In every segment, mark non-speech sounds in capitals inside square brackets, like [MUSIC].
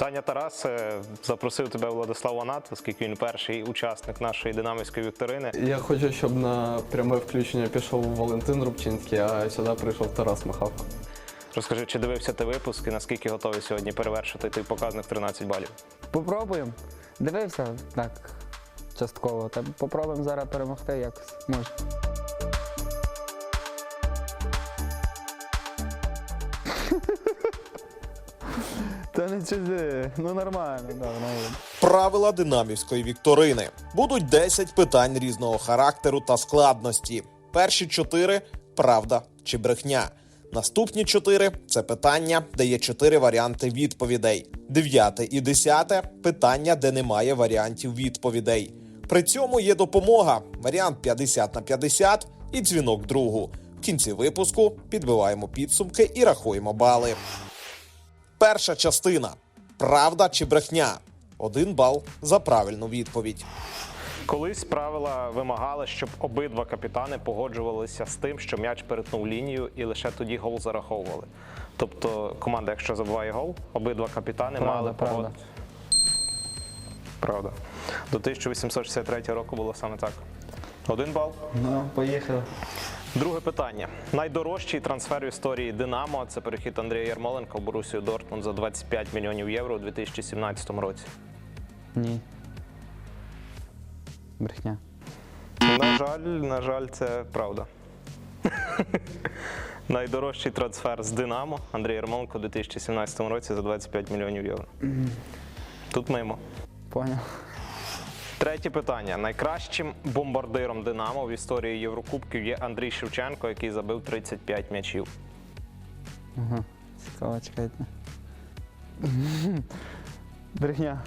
Вітання, Тарас. Запросив тебе Владислав Ванат, оскільки він перший учасник нашої динамівської вікторини. Я хочу, щоб на пряме включення пішов Валентин Рубчинський, а сюди прийшов Тарас Михавко. Розкажи, чи дивився ти випуск і наскільки готовий сьогодні перевершити той показник 13 балів? Попробуємо. Дивився так частково. Та попробуємо зараз перемогти якось. Може. Та не чузи, ну нормально, да, нормально. Правила динамівської вікторини будуть 10 питань різного характеру та складності. Перші 4 – правда чи брехня. Наступні 4 – це питання, де є 4 варіанти відповідей. Дев'яте і десяте – питання, де немає варіантів відповідей. При цьому є допомога. Варіант 50 на 50 і дзвінок другу. В кінці випуску підбиваємо підсумки і рахуємо бали. Перша частина правда чи брехня. Один бал за правильну відповідь. Колись правила вимагали, щоб обидва капітани погоджувалися з тим, що м'яч перетнув лінію, і лише тоді гол зараховували. Тобто, команда, якщо забиває гол, обидва капітани Правда, мали правда. погодитися. Правда. До 1863 року було саме так. Один бал. Ну, поїхали. Друге питання. Найдорожчий трансфер в історії Динамо це перехід Андрія Ярмоленка в Борусію Дортмунд за 25 мільйонів євро у 2017 році. Ні. Брехня. На жаль, на жаль, це правда. [LAUGHS] Найдорожчий трансфер з Динамо Андрій Ярмоленко у 2017 році за 25 мільйонів євро. Тут мимо. Поняв. Третє питання. Найкращим бомбардиром Динамо в історії Єврокубків є Андрій Шевченко, який забив 35 м'ячів. Ага. Цікаво, чекайте. Брехня.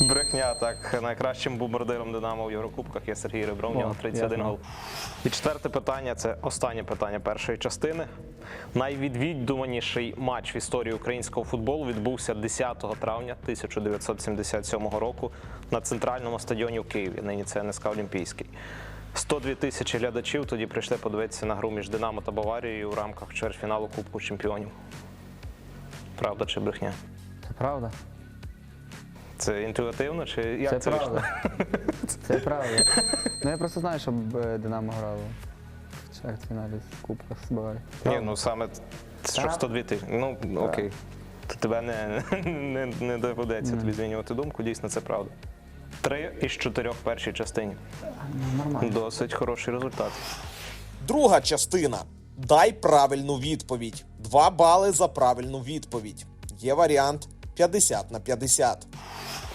Брехня, так. Найкращим бомбардиром Динамо в Єврокубках є Сергій Ребров, у нього 31 гол. І четверте питання це останнє питання першої частини. Найвідвідуваніший матч в історії українського футболу відбувся 10 травня 1977 року на центральному стадіоні в Києві. Нині це НСК Олімпійський. 102 тисячі глядачів тоді прийшли подивитися на гру між Динамо та Баварією у рамках чвертьфіналу Кубку Чемпіонів. Правда чи брехня? Це правда. Це інтуїтивно чи як це, Це вийшло? правда. Це правда. [LAUGHS] Ну я просто знаю, щоб е, Динамо грало в чвертьфіналі в Кубках з Баварією. Ні, ну саме що 102 тисячі. Ну окей. То тебе не, [LAUGHS] не, не доведеться тобі змінювати думку. Дійсно, це правда. Три із чотирьох в першій частині. Нормально. Досить хороший результат. Друга частина. Дай правильну відповідь. Два бали за правильну відповідь. Є варіант 50 на 50.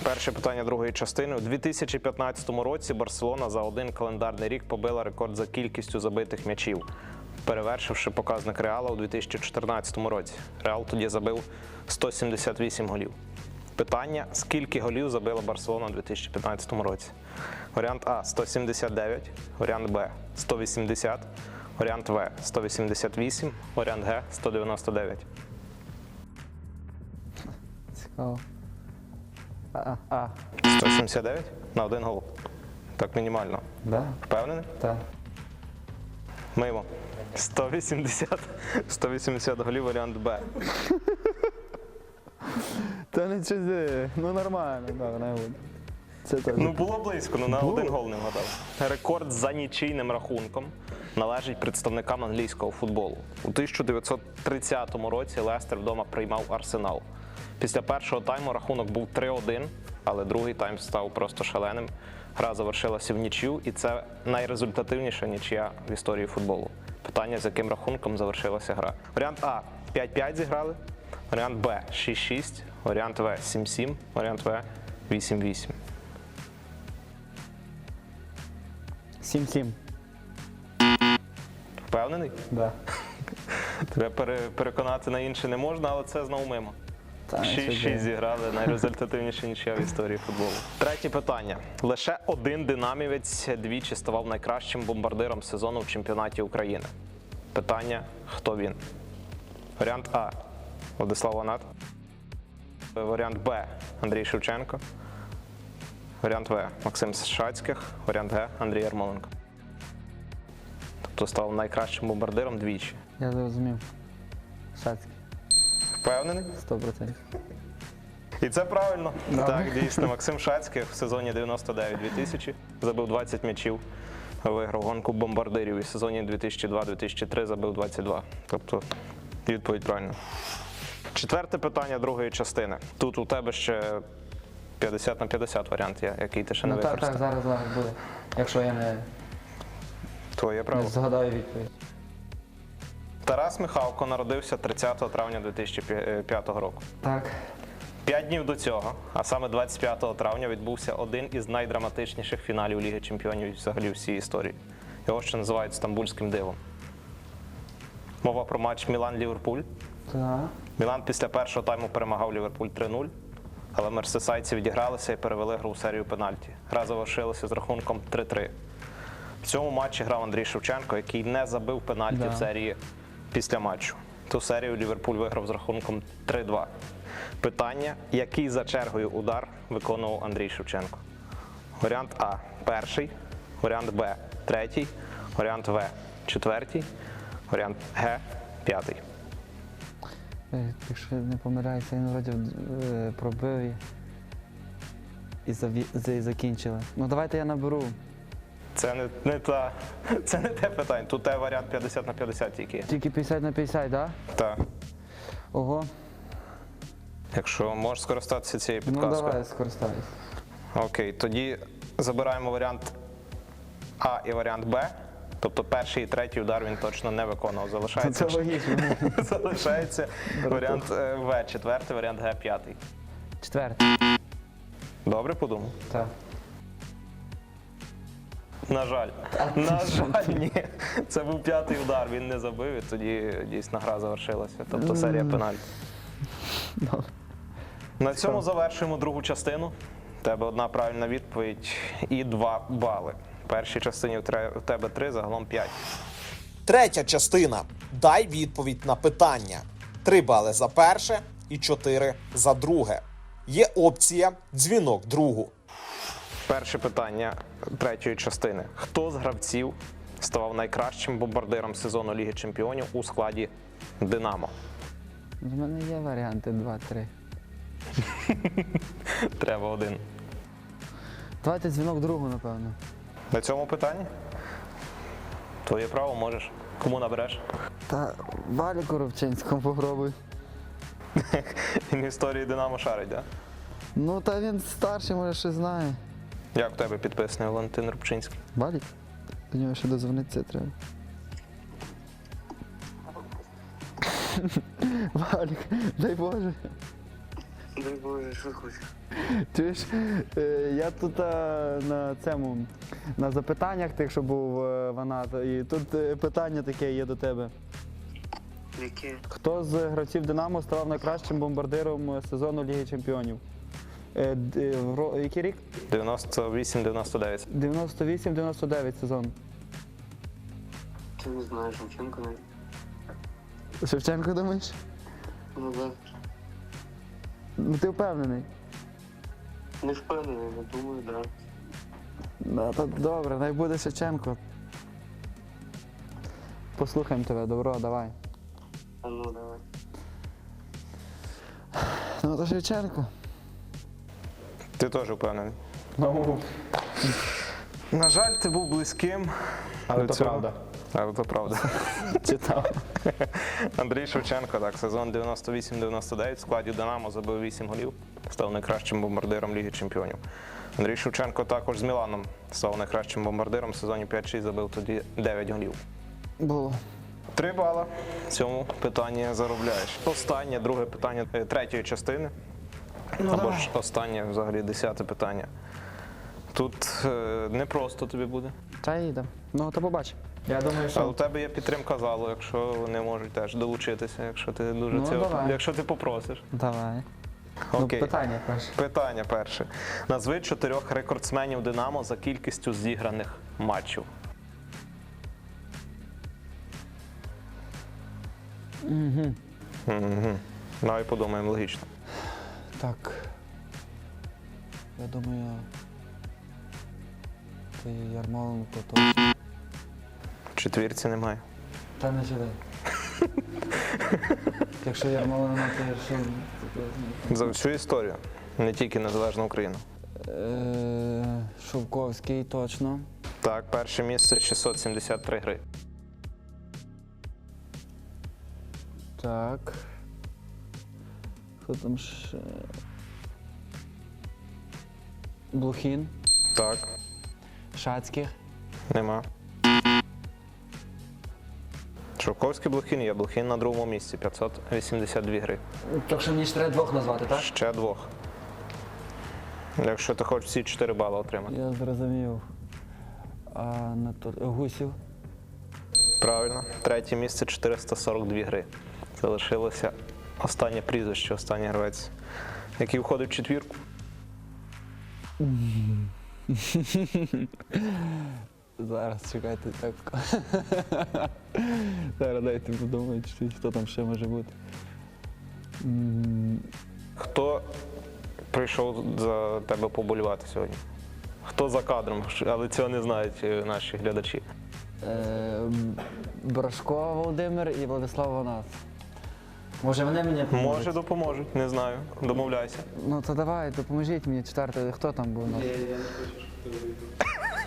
Перше питання другої частини. У 2015 році Барселона за один календарний рік побила рекорд за кількістю забитих м'ячів, перевершивши показник Реала у 2014 році. Реал тоді забив 178 голів. Питання: скільки голів забила Барселона у 2015 році? Варіант А 179, варіант Б 180, варіант В 188, варіант Г 199. Цікаво. А, а, 179 на один гол. Так мінімально. да? Впевнений? Так. Мимо. 180, 180 голів варіант Б. Та не чузи, ну нормально, да, не буде. Це теж. Ну було близько, ну на один гол не вгадав. Рекорд за нічийним рахунком належить представникам англійського футболу. У 1930 році Лестер вдома приймав Арсенал. Після першого тайму рахунок був 3-1, але другий тайм став просто шаленим. Гра завершилася в нічю, і це найрезультативніша нічия в історії футболу. Питання, з яким рахунком завершилася гра. Варіант А 5-5 зіграли, варіант Б 6-6, варіант В 7-7, варіант В 8-8. 7-7. Впевнений? Да. Тебе переконати на інше не можна, але це знову мимо. Та не 6-6 зіграли найрезультативніше нічия в історії футболу. Третє питання. Лише один динамівець двічі ставав найкращим бомбардиром сезону в чемпіонаті України. Питання: хто він? Варіант А. Владислав Ванат. Варіант Б. Андрій Шевченко. Варіант В. Максим Шацьких. Варіант Г. Андрій Ярмоленко. Тобто став найкращим бомбардиром двічі. Я зрозумів. Шацький. Впевнений? 100%. І це правильно. Так, дійсно, Максим Шацький в сезоні 99-2000 забив 20 м'ячів. Виграв гонку бомбардирів і в сезоні 2002-2003 забив 22. Тобто відповідь правильна. Четверте питання другої частини. Тут у тебе ще 50 на 50 варіант є, який ти ще не Ну так, так, зараз зараз буде. Якщо я не, Твоє не право. згадаю відповідь. Тарас Михалко народився 30 травня 2005 року. Так. П'ять днів до цього, а саме 25 травня, відбувся один із найдраматичніших фіналів Ліги Чемпіонів взагалі в всій історії. Його ще називають стамбульським дивом. Мова про матч Мілан-Ліверпуль. Так. Мілан після першого тайму перемагав Ліверпуль 3-0, але мерсисайці відігралися і перевели гру у серію пенальті. Гра завершилася з рахунком 3-3. В цьому матчі грав Андрій Шевченко, який не забив пенальті Да. в серії після матчу. Ту серію Ліверпуль виграв з рахунком 3-2. Питання: який за чергою удар виконував Андрій Шевченко? Варіант А перший, варіант Б третій, варіант В четвертий, варіант Г п'ятий. Е, Якщо не помиляюся, він вроді е, пробив і, і закінчили. Ну давайте я наберу. Це не, не та, [LAUGHS] це не те питання. Тут те варіант 50 на 50 тільки. Тільки 50 на 50, так? Так. Ого. Якщо можеш скористатися цією Ну підказкою. давай скористаюсь. Окей, тоді забираємо варіант А і варіант Б. Тобто перший і третій удар він точно не виконував. Це логічно. [LAUGHS] залишається варіант е, В, четвертий, варіант Г, п'ятий. Четвертий. Добре подумав? Так. На жаль. На жаль, ні. Це був п'ятий удар, він не забив, і тоді дійсно гра завершилася. Тобто серія пенальті. На цьому завершуємо другу частину. У тебе одна правильна відповідь і два бали. В першій частині у тебе три, загалом п'ять. Третя частина. Дай відповідь на питання. Три бали за перше і чотири за друге. Є опція дзвінок другу. Перше питання третьої частини. Хто з гравців ставав найкращим бомбардиром сезону Ліги Чемпіонів у складі Динамо? В мене є варіанти 2-3. [LAUGHS] Треба один. Давайте дзвінок другу, напевно. На цьому питанні? Твоє право можеш. Кому набереш? Та Валі Коробчинському попробуй. [LAUGHS] Він історії Динамо шарить, да? Ну та він старший, може, щось знає. Як у тебе підписаний Валентин Рубчинський? Валік? До нього ще дозвонитися треба. [LAUGHS] Валік, дай Боже. Дай Боже, що хочеш. Чуєш, е, я тут е, на цьому, на запитаннях тих, що був е, Ванат, і тут е, питання таке є до тебе. Яке? Хто з гравців Динамо став найкращим бомбардиром е, сезону Ліги Чемпіонів? Е, ро- Який рік? 98-99. 98-99 сезон. Ти не знаєш, Шевченко навіть. Шевченко думаєш? Ну да. Ну ти впевнений? Не впевнений, але думаю, да. Да, то добре, най буде Шевченко. Послухаємо тебе, добро, давай. А ну давай. Ну то Шевченко. Ти теж впевнений. Ну, На жаль, ти був близьким. Але до то цього. правда. Але то правда. [LAUGHS] читав. Андрій Шевченко, так, сезон 98-99 в складі Динамо забив 8 голів, став найкращим бомбардиром Ліги Чемпіонів. Андрій Шевченко також з Міланом став найкращим бомбардиром в сезоні 5-6 забив тоді 9 голів. Було. Три бала в цьому питанні заробляєш. Останнє, друге питання е, третьої частини. Або ж останнє, взагалі, десяте питання. Тут е, не просто тобі буде. Та їдемо. Ну, то побач. Я думаю, Але у тебе є підтримка залу, якщо вони можуть теж долучитися, якщо ти дуже Ну, цього, давай. якщо ти попросиш. Давай. Окей. Ну, питання перше. Питання перше. Назви чотирьох рекордсменів Динамо за кількістю зіграних матчів. Угу. Угу. Давай подумаємо логічно. Так. Я думаю. Ти Ярмоленко то. В четвірці немає. Та не читай. [LAUGHS] Якщо Ярмолина, то я ще За всю історію, не тільки Незалежну Україну. е, Шовковський точно. Так, перше місце 673 гри. Так. Хто там ще? Блухін, Так, Шацьких. нема. Шовковський Блохін є. Блохін на другому місці 582 гри. Так що мені ж треба двох назвати, так? Ще двох. Якщо ти хочеш всі 4 бали отримати. Я зрозумів. А, Анатолій Гусів. Правильно. Третє місце 442 гри. Залишилося останнє прізвище, останній гравець, який входить в четвірку. [LAUGHS] Зараз чекайте так. [LAUGHS] Зараз дайте подумати, хто там ще може бути. Хто прийшов за тебе поболювати сьогодні? Хто за кадром, але цього не знають е, наші глядачі. е, Брашко Володимир і Владислав Ванас. Може вони мені поможуть? Може, допоможуть, не знаю. Домовляйся. Ну то давай, допоможіть мені четвертий. Хто там був у нас?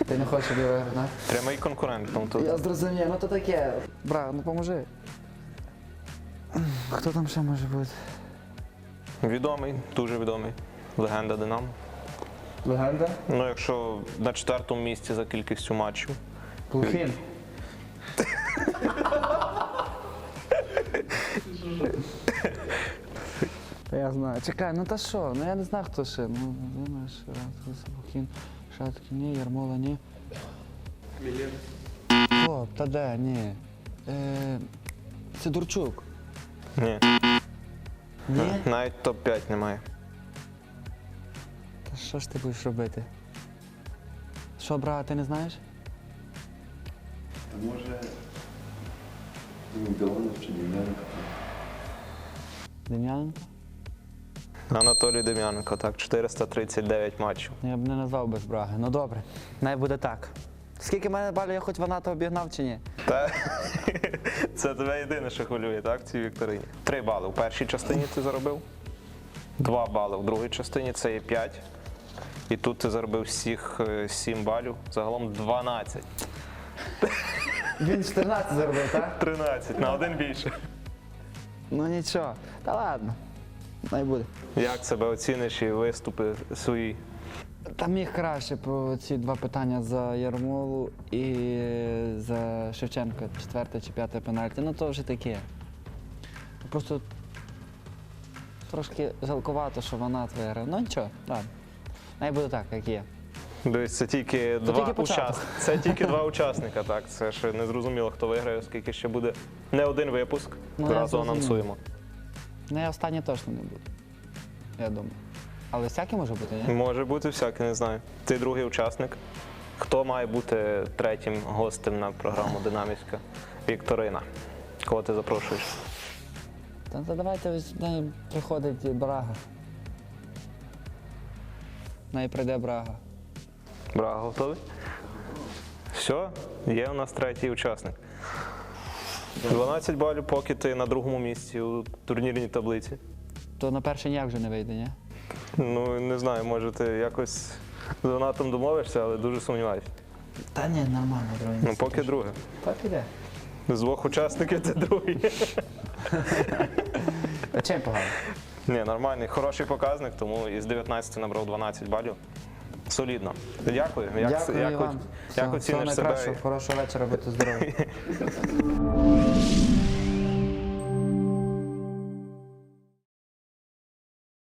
Ти не хочеш щоб я виграв, да? Прямий конкурент. Ну, тут. Я зрозумів, ну то таке. Бра, ну поможи. Хто там ще може бути? Відомий, дуже відомий. Легенда Динамо. Легенда? Ну, якщо на четвертому місці за кількістю матчів. Глухін. [LAUGHS] Та я знаю. Чекай, ну та що? Ну я не знаю, хто ще. Ну, думаєш, Глухін, Шаткін, ні, Ярмола, ні. О, та де, ні. Е, Сидорчук. Ні. Ні? Навіть топ-5 немає. Та що ж ти будеш робити? Що, брат, ти не знаєш? Та може Білонов чи Дем'яненко. Дем'яненко? Анатолій Дем'яненко, так, 439 матчів. Ну, Я б не назвав без браги. Ну добре, най буде так. Скільки мене балів я хоч ваната обігнав чи ні? Та [LAUGHS] це тебе єдине, що хвилює, так, в цій вікторині. Три бали в першій частині ти заробив. Два бали в другій частині це є 5. І тут ти заробив всіх 7 балів. Загалом 12. Він 14 заробив, так? 13, на один більше. Ну нічого. Та ладно. Най буде. Як себе оціниш і виступи свої? Та міг краще по ці два питання за Ярмолу і за Шевченка, четверте чи п'яте пенальті. Ну то вже таке. Просто трошки жалкувато, що вона виграв. Ну нічого, ладно. Най буде так, як є. Дивись, це тільки два тільки учасника. Це тільки два учасника, так. Це ще не зрозуміло, хто виграє, оскільки ще буде не один випуск. Ну, я зрозумів. анонсуємо. Ну я останнє точно не буду. Я думаю. Але всяке може бути, ні? Може бути всяке, не знаю. Ти другий учасник. Хто має бути третім гостем на програму Динамівська Вікторина? Кого ти запрошуєш? Та, та давайте ось най приходить Брага. Най прийде Брага. Брага, готовий? Все, є у нас третій учасник. 12 балів, поки ти на другому місці у турнірній таблиці. То на перший ніяк вже не вийде, ні? Ну, не знаю, може ти якось з донатом домовишся, але дуже сумніваюся. Та ні, нормально, друге. Ну, поки друге. Так іде. З двох учасників це другий. А чим погано? Ні, нормальний, хороший показник, тому із 19 набрав 12 балів. Солідно. Дякую. Як, Дякую як, вам. як Всього- всього оціниш найкращого, себе? хорошого вечора, будьте здорові. [LAUGHS]